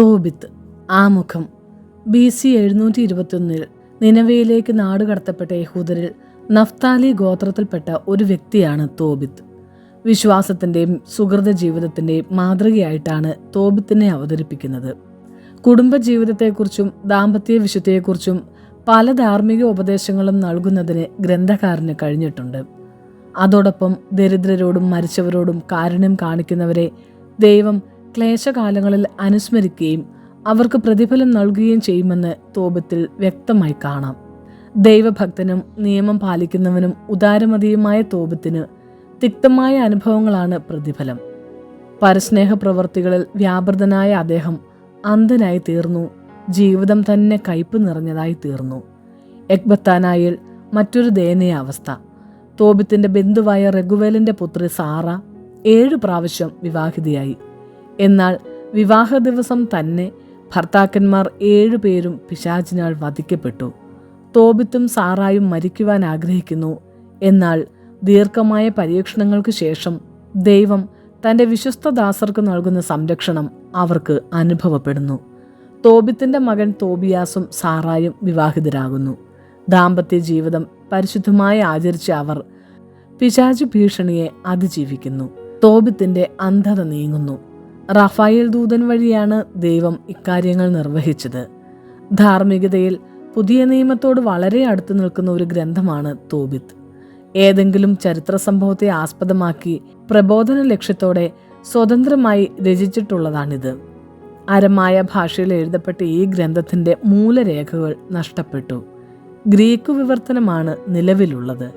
തോബിത്ത് ആമുഖം. B C എഴുന്നൂറ്റി ഇരുപത്തൊന്നിൽ നിനവയിലേക്ക് നാടുകടത്തപ്പെട്ട യഹൂദരിൽ നഫ്താലി ഗോത്രത്തിൽപ്പെട്ട ഒരു വ്യക്തിയാണ് തോബിത്ത്. വിശ്വാസത്തിന്റെയും സുഹൃത ജീവിതത്തിന്റെയും മാതൃകയായിട്ടാണ് തോബിത്തിനെ അവതരിപ്പിക്കുന്നത്. കുടുംബജീവിതത്തെക്കുറിച്ചും ദാമ്പത്യ വിശുദ്ധിയെക്കുറിച്ചും പല ധാർമ്മിക ഉപദേശങ്ങളും നൽകുന്നതിന് ഗ്രന്ഥകാരന് കഴിഞ്ഞിട്ടുണ്ട്. അതോടൊപ്പം ദരിദ്രരോടും മരിച്ചവരോടും കാരുണ്യം കാണിക്കുന്നവരെ ദൈവം ക്ലേശകാലങ്ങളിൽ അനുസ്മരിക്കുകയും അവർക്ക് പ്രതിഫലം നൽകുകയും ചെയ്യുമെന്ന് തോപത്തിൽ വ്യക്തമായി കാണാം. ദൈവഭക്തനും നിയമം പാലിക്കുന്നവനും ഉദാരമതിയുമായ തോപത്തിന് തിക്തമായ അനുഭവങ്ങളാണ് പ്രതിഫലം. പരസ്നേഹ പ്രവർത്തികളിൽ വ്യാപൃതനായ അദ്ദേഹം അന്ധനായി തീർന്നു ജീവിതം തന്നെ കയ്പ് നിറഞ്ഞതായി തീർന്നു. എക്ബത്താനായിൽ മറ്റൊരു ദയനീയ അവസ്ഥ. തോബിത്തിന്റെ ബന്ധുവായ റഘുവേലിന്റെ പുത്രി സാറ ഏഴു പ്രാവശ്യം വിവാഹിതയായി. എന്നാൽ വിവാഹ ദിവസം തന്നെ ഭർത്താക്കന്മാർ ഏഴുപേരും പിശാചിനാൽ വധിക്കപ്പെട്ടു. തോബിത്തും സാറായും മരിക്കുവാൻ ആഗ്രഹിക്കുന്നു. എന്നാൽ ദീർഘമായ പരീക്ഷണങ്ങൾക്ക് ശേഷം ദൈവം തന്റെ വിശ്വസ്ത ദാസർക്ക് നൽകുന്ന സംരക്ഷണം അവർക്ക് അനുഭവപ്പെടുന്നു. തോബിത്തിന്റെ മകൻ തോബിയാസും സാറായും വിവാഹിതരാകുന്നു. ദാമ്പത്യ ജീവിതം പരിശുദ്ധമായി ആചരിച്ച അവർ പിശാചു ഭീഷണിയെ അതിജീവിക്കുന്നു. തോബിത്തിന്റെ അന്ധത നീങ്ങുന്നു. റഫായേൽ ദൂതൻ വഴിയാണ് ദൈവം ഇക്കാര്യങ്ങൾ നിർവഹിച്ചത്. ധാർമ്മികതയിൽ പുതിയ നിയമത്തോട് വളരെ അടുത്ത് നിൽക്കുന്ന ഒരു ഗ്രന്ഥമാണ് തോബിത്ത്. ഏതെങ്കിലും ചരിത്ര സംഭവത്തെ ആസ്പദമാക്കി പ്രബോധന ലക്ഷ്യത്തോടെ സ്വതന്ത്രമായി രചിച്ചിട്ടുള്ളതാണിത്. അരമായ ഭാഷയിൽ എഴുതപ്പെട്ട ഈ ഗ്രന്ഥത്തിന്റെ മൂലരേഖകൾ നഷ്ടപ്പെട്ടു. ഗ്രീക്ക് വിവർത്തനമാണ് നിലവിലുള്ളത്.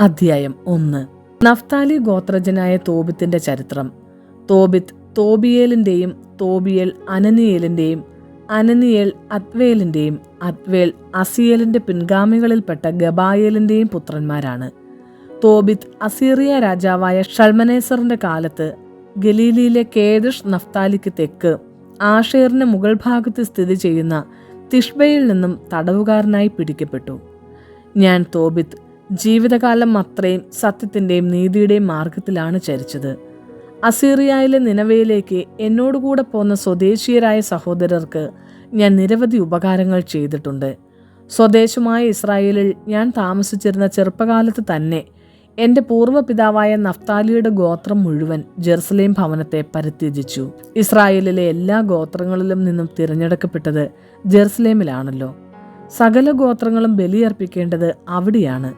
അധ്യായം ഒന്ന്. നഫ്താലി ഗോത്രജനായ തോബിത്തിന്റെ ചരിത്രം. തോബിത്ത് തോബിയേലിന്റെയും തോബിയേൽ അനനിയേലിന്റെയും അനനിയേൽ അത്വേലിന്റെയും അത്വേൽ അസിയേലിന്റെ പിൻഗാമികളിൽപ്പെട്ട ഗബായേലിന്റെയും പുത്രന്മാരാണ്. തോബിത് അസീറിയ രാജാവായ ഷൽമനേസറിന്റെ കാലത്ത് ഗലീലിയിലെ കേദഷ് നഫ്താലിക്ക് തെക്ക് ആഷേറിന് മുകൾ ഭാഗത്ത് സ്ഥിതി ചെയ്യുന്ന തിഷ്ബയിൽ നിന്നും തടവുകാരനായി പിടിക്കപ്പെട്ടു. ഞാൻ തോബിത് ജീവിതകാലം അത്രയും സത്യത്തിന്റെയും നീതിയുടെയും മാർഗത്തിലാണ് ചരിച്ചത്. അസീറിയയിലെ നിലവയിലേക്ക് എന്നോടുകൂടെ പോന്ന സ്വദേശീയരായ സഹോദരർക്ക് ഞാൻ നിരവധി ഉപകാരങ്ങൾ ചെയ്തിട്ടുണ്ട്. സ്വദേശമായ ഇസ്രായേലിൽ ഞാൻ താമസിച്ചിരുന്ന ചെറുപ്പകാലത്ത് തന്നെ എന്റെ പൂർവപിതാവായ നഫ്താലിയുടെ ഗോത്രം മുഴുവൻ ജെറുസലേം ഭവനത്തെ പരിത്യജിച്ചു. ഇസ്രായേലിലെ എല്ലാ ഗോത്രങ്ങളിലും നിന്നും തിരഞ്ഞെടുക്കപ്പെട്ടത് ജെറുസലേമിലാണല്ലോ. സകല ഗോത്രങ്ങളും ബലിയർപ്പിക്കേണ്ടത് അവിടെയാണ്.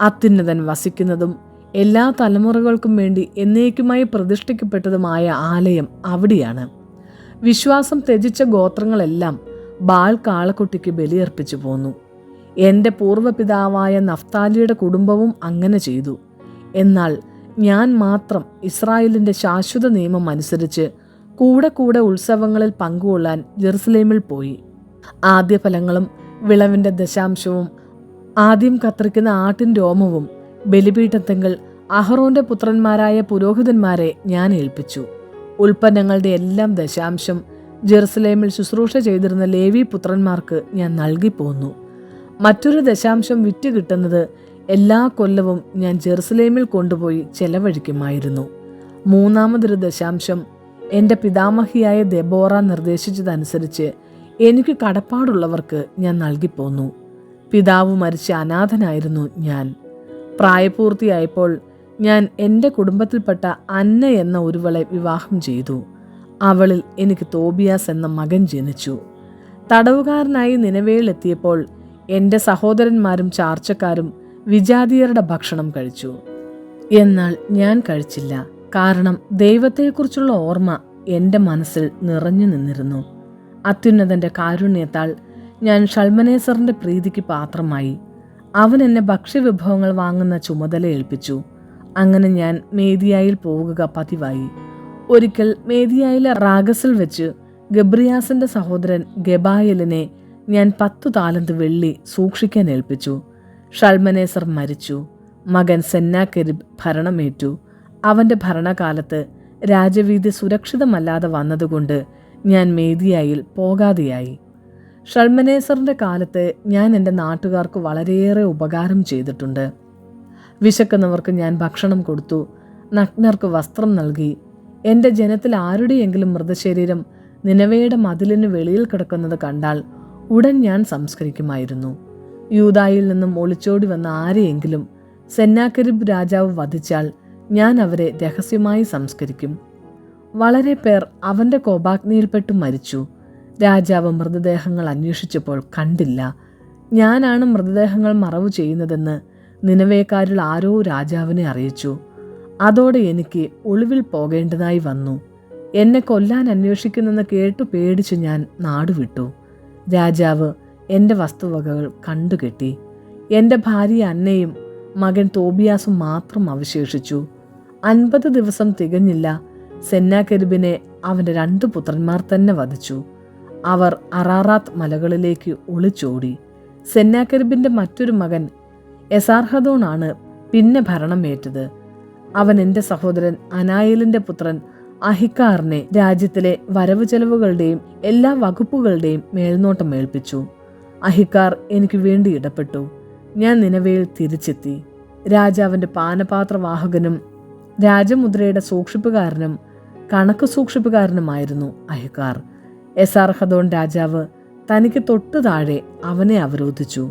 അത്യുന്നതൻ വസിക്കുന്നതും എല്ലാ തലമുറകൾക്കും വേണ്ടി എന്നേക്കുമായി പ്രതിഷ്ഠിക്കപ്പെട്ടതുമായ ആലയം അവിടെയാണ്. വിശ്വാസം ത്യജിച്ച ഗോത്രങ്ങളെല്ലാം ബാൽ കാളക്കുട്ടിക്ക് ബലിയർപ്പിച്ചു പോന്നു. എന്റെ പൂർവപിതാവായ നഫ്താലിയുടെ കുടുംബവും അങ്ങനെ ചെയ്തു. എന്നാൽ ഞാൻ മാത്രം ഇസ്രായേലിന്റെ ശാശ്വത നിയമം അനുസരിച്ച് കൂടെ കൂടെ ഉത്സവങ്ങളിൽ പങ്കുകൊള്ളാൻ ജെറുസലേമിൽ പോയി. ആദ്യ ഫലങ്ങളും വിളവിന്റെ ദശാംശവും ആദ്യം കത്തിരിക്കുന്ന ആട്ടിൻ രോമവും ബലിപീഠത്തെങ്കിൽ അഹറോന്റെ പുത്രന്മാരായ പുരോഹിതന്മാരെ ഞാൻ ഏൽപ്പിച്ചു. ഉൽപ്പന്നങ്ങളുടെ എല്ലാം ദശാംശം ജെറുസലേമിൽ ശുശ്രൂഷ ചെയ്തിരുന്ന ലേവി പുത്രന്മാർക്ക് ഞാൻ നൽകി പോന്നു മറ്റൊരു ദശാംശം വിറ്റ് കിട്ടുന്നത് എല്ലാ കൊല്ലവും ഞാൻ ജെറുസലേമിൽ കൊണ്ടുപോയി ചെലവഴിക്കുമായിരുന്നു. മൂന്നാമതൊരു ദശാംശം എന്റെ പിതാമഹിയായ ദെബോറ നിർദ്ദേശിച്ചതനുസരിച്ച് എനിക്ക് കടപ്പാടുള്ളവർക്ക് ഞാൻ നൽകിപ്പോന്നു. പിതാവ് മരിച്ച അനാഥനായിരുന്നു ഞാൻ. പ്രായപൂർത്തിയായപ്പോൾ ഞാൻ എന്റെ കുടുംബത്തിൽപ്പെട്ട അന്ന എന്ന ഒരുവളെ വിവാഹം ചെയ്തു. അവളിൽ എനിക്ക് തോബിയാസ് എന്ന മകൻ ജനിച്ചു. തടവുകാരനായി നിലവേളിലെത്തിയപ്പോൾ എന്റെ സഹോദരന്മാരും ചാർച്ചക്കാരും വിജാതീയരുടെ ഭക്ഷണം കഴിച്ചു. എന്നാൽ ഞാൻ കഴിച്ചില്ല. കാരണം ദൈവത്തെക്കുറിച്ചുള്ള ഓർമ്മ എന്റെ മനസ്സിൽ നിറഞ്ഞു നിന്നിരുന്നു. അത്യുന്നതന്റെ കാരുണ്യത്താൽ ഞാൻ ഷൽമനേസറിന്റെ പ്രീതിക്ക് പാത്രമായി. അവൻ എന്നെ ഭക്ഷ്യവിഭവങ്ങൾ വാങ്ങുന്ന ചുമതല ഏൽപ്പിച്ചു. അങ്ങനെ ഞാൻ മേദിയായിൽ പോവുക പതിവായി. ഒരിക്കൽ മേദിയായിലെ റാഗസിൽ വെച്ച് ഗബ്രിയാസിന്റെ സഹോദരൻ ഗബായലിനെ ഞാൻ പത്തു താലന്ത് വെള്ളി സൂക്ഷിക്കാൻ ഏൽപ്പിച്ചു. ഷൾമനേസർ മരിച്ചു. മകൻ സെന്നാക്കെരിബ് ഭരണമേറ്റു. അവന്റെ ഭരണകാലത്ത് രാജവീതി സുരക്ഷിതമല്ലാതെ വന്നതുകൊണ്ട് ഞാൻ മേദിയായിൽ പോകാതെയായി. ഷൾമനേസറിന്റെ കാലത്ത് ഞാൻ എന്റെ നാട്ടുകാർക്ക് വളരെയേറെ ഉപകാരം ചെയ്തിട്ടുണ്ട്. വിശക്കുന്നവർക്ക് ഞാൻ ഭക്ഷണം കൊടുത്തു നഗ്നർക്ക് വസ്ത്രം നൽകി. എന്റെ ജനത്തിൽ ആരുടെയെങ്കിലും മൃതശരീരം നിനവയുടെ മതിലിന് വെളിയിൽ കിടക്കുന്നത് കണ്ടാൽ ഉടൻ ഞാൻ സംസ്കരിക്കുമായിരുന്നു. യൂതായിൽ നിന്നും ഒളിച്ചോടി വന്ന ആരെയെങ്കിലും സെന്നാക്കരിബ് രാജാവ് വധിച്ചാൽ ഞാൻ അവരെ രഹസ്യമായി സംസ്കരിക്കും. വളരെ പേർ അവന്റെ കോപാഗ്നിയിൽപ്പെട്ട് മരിച്ചു. രാജാവ് മൃതദേഹങ്ങൾ അന്വേഷിച്ചപ്പോൾ കണ്ടില്ല. ഞാനാണ് മൃതദേഹങ്ങൾ മറവ് ചെയ്യുന്നതെന്ന് നിലവേക്കാരിൽ ആരോ രാജാവിനെ അറിയിച്ചു. അതോടെ എനിക്ക് ഒളിവിൽ പോകേണ്ടതായി വന്നു. എന്നെ കൊല്ലാൻ അന്വേഷിക്കുന്നെന്ന് കേട്ടു പേടിച്ച് ഞാൻ നാടുവിട്ടു. രാജാവ് എന്റെ വസ്തുവകകൾ കണ്ടുകെട്ടി. എന്റെ ഭാര്യ അന്നയും മകൻ തോബിയാസും മാത്രം അവശേഷിച്ചു. അൻപത് ദിവസം തികഞ്ഞില്ല. സെന്നാക്കെരുബിനെ അവന്റെ രണ്ട് പുത്രന്മാർ തന്നെ വധിച്ചു. അവർ അറാറാത്ത് മലകളിലേക്ക് ഒളിച്ചോടി. സെന്നാക്കരിബിന്റെ മറ്റൊരു മകൻ എസാർഹദോണാണ് പിന്നെ ഭരണമേറ്റത്. അവൻ എന്റെ സഹോദരൻ അനായലിന്റെ പുത്രൻ അഹിക്കാറിനെ രാജ്യത്തിലെ വരവ് ചെലവുകളുടെയും എല്ലാ വകുപ്പുകളുടെയും മേൽനോട്ടം ഏൽപ്പിച്ചു. അഹിക്കാർ എനിക്ക് വേണ്ടി ഇടപെട്ടു. ഞാൻ നിലവയിൽ തിരിച്ചെത്തി. രാജാവിന്റെ പാനപാത്രവാഹകനും രാജമുദ്രയുടെ സൂക്ഷിപ്പുകാരനും കണക്ക് സൂക്ഷിപ്പുകാരനുമായിരുന്നു അഹിക്കാർ. എസാർ ഹദോൺ രാജാവ് തനിക്ക് തൊട്ടു താഴെ അവനെ അവരോധിച്ചു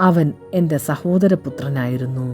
അവൻ എന്റെ സഹോദരപുത്രനായിരുന്നു.